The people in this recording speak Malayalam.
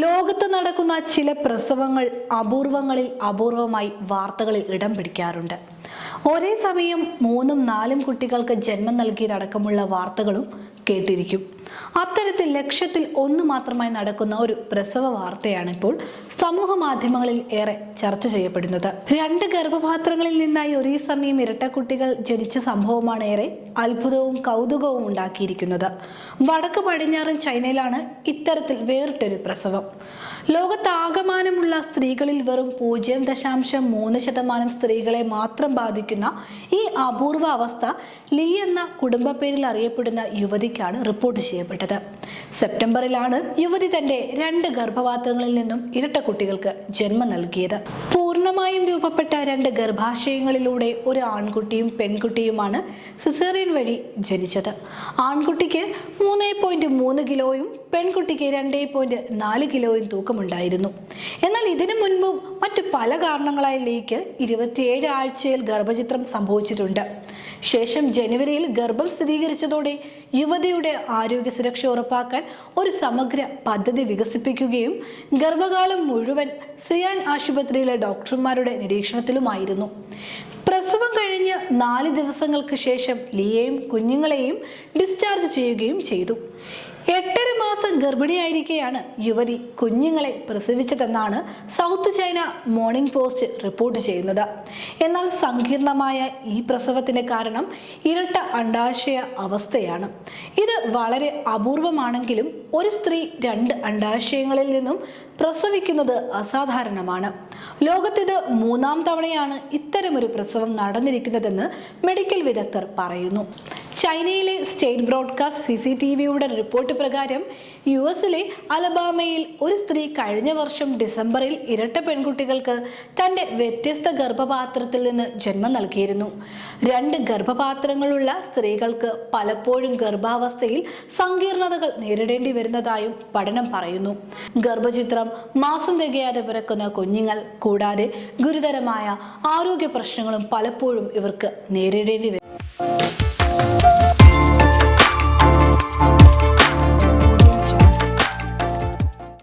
ലോകത്ത് നടക്കുന്ന ചില പ്രസവങ്ങൾ അപൂർവങ്ങളിൽ അപൂർവമായി വാർത്തകളിൽ ഇടം പിടിക്കാറുണ്ട്. ഒരേ സമയം മൂന്നും നാലും കുട്ടികൾക്ക് ജന്മം നൽകിയതടക്കമുള്ള വാർത്തകളും കേട്ടിരിക്കും. അത്തരത്തിൽ ലക്ഷ്യത്തിൽ ഒന്നു മാത്രമായി നടക്കുന്ന ഒരു പ്രസവ വാർത്തയാണ് ഇപ്പോൾ സമൂഹ മാധ്യമങ്ങളിൽ ഏറെ ചർച്ച ചെയ്യപ്പെടുന്നത്. രണ്ട് ഗർഭപാത്രങ്ങളിൽ നിന്നായി ഒരേ സമയം ഇരട്ടക്കുട്ടികൾ ജനിച്ച സംഭവമാണ് ഏറെ അത്ഭുതവും കൗതുകവും ഉണ്ടാക്കിയിരിക്കുന്നത്. വടക്ക് പടിഞ്ഞാറൻ ചൈനയിലാണ് ഇത്തരത്തിൽ വേറിട്ടൊരു പ്രസവം. ലോകത്താകമാനമുള്ള സ്ത്രീകളിൽ വെറും പൂജ്യം ദശാംശം മൂന്ന് ശതമാനം സ്ത്രീകളെ മാത്രം ബാധിക്കുന്ന ഈ അപൂർവ അവസ്ഥ ലീ എന്ന കുടുംബ പേരിൽ അറിയപ്പെടുന്ന യുവതിക്കാണ് റിപ്പോർട്ട് ചെയ്യപ്പെട്ടത്. സെപ്റ്റംബറിലാണ് യുവതി തന്റെ രണ്ട് ഗർഭപാത്രങ്ങളിൽ നിന്നും ഇരട്ട കുട്ടികൾക്ക് ജന്മം നൽകിയത്. പൂർണമായും രൂപപ്പെട്ട രണ്ട് ഗർഭാശയങ്ങളിലൂടെ ഒരു ആൺകുട്ടിയും പെൺകുട്ടിയുമാണ് സിസേറിയൻ വഴി ജനിച്ചത്. ആൺകുട്ടിക്ക് മൂന്ന് പോയിന്റ് മൂന്ന് കിലോയും പെൺകുട്ടിക്ക് രണ്ടേ പോയിന്റ് നാല് കിലോയും തൂക്കമുണ്ടായിരുന്നു. എന്നാൽ ഇതിനു മുൻപും മറ്റു പല കാരണങ്ങളായി ലീക്ക് ഇരുപത്തിയേഴ് ആഴ്ചയിൽ ഗർഭചിത്രം സംഭവിച്ചിട്ടുണ്ട്. ശേഷം ജനുവരിയിൽ ഗർഭം സ്ഥിരീകരിച്ചതോടെ യുവതിയുടെ ആരോഗ്യ സുരക്ഷ ഉറപ്പാക്കാൻ ഒരു സമഗ്ര പദ്ധതി വികസിപ്പിക്കുകയും ഗർഭകാലം മുഴുവൻ സിയാൻ ആശുപത്രിയിലെ ഡോക്ടർമാരുടെ നിരീക്ഷണത്തിലുമായിരുന്നു. പ്രസവം കഴിഞ്ഞ് നാല് ദിവസങ്ങൾക്ക് ശേഷം ലിയയും കുഞ്ഞുങ്ങളെയും ഡിസ്ചാർജ് ചെയ്യുകയും ചെയ്തു. എട്ടര മാസം ഗർഭിണിയായിരിക്കെയാണ് യുവതി കുഞ്ഞുങ്ങളെ പ്രസവിച്ചതെന്നാണ് South China Morning Post report ചെയ്യുന്നത്. എന്നാൽ സങ്കീർണമായ ഈ പ്രസവത്തിന് കാരണം ഇരട്ട അണ്ടാശയ അവസ്ഥയാണ്. ഇത് വളരെ അപൂർവമാണെങ്കിലും ഒരു സ്ത്രീ രണ്ട് അണ്ടാശയങ്ങളിൽ നിന്നും പ്രസവിക്കുന്നത് അസാധാരണമാണ്. ലോകത്തിത് മൂന്നാം തവണയാണ് ഇത്തരമൊരു പ്രസവം നടന്നിരിക്കുന്നതെന്ന് മെഡിക്കൽ വിദഗ്ധർ പറയുന്നു. ചൈനയിലെ state broadcast C C T വിയുടെ റിപ്പോർട്ട് പ്രകാരം യു എസിലെ അലബാമയിൽ ഒരു സ്ത്രീ കഴിഞ്ഞ വർഷം ഡിസംബറിൽ ഇരട്ട പെൺകുട്ടികൾക്ക് തന്റെ വ്യത്യസ്ത ഗർഭപാത്രത്തിൽ നിന്ന് ജന്മം നൽകിയിരുന്നു. രണ്ട് ഗർഭപാത്രങ്ങളുള്ള സ്ത്രീകൾക്ക് പലപ്പോഴും ഗർഭാവസ്ഥയിൽ സങ്കീർണതകൾ നേരിടേണ്ടി വരുന്നതായും പഠനം പറയുന്നു. ഗർഭചിത്രം മാസം തികയാതെ പിറക്കുന്ന കുഞ്ഞുങ്ങൾ കൂടാതെ ഗുരുതരമായ ആരോഗ്യ പ്രശ്നങ്ങളും പലപ്പോഴും ഇവർക്ക് നേരിടേണ്ടി വരും.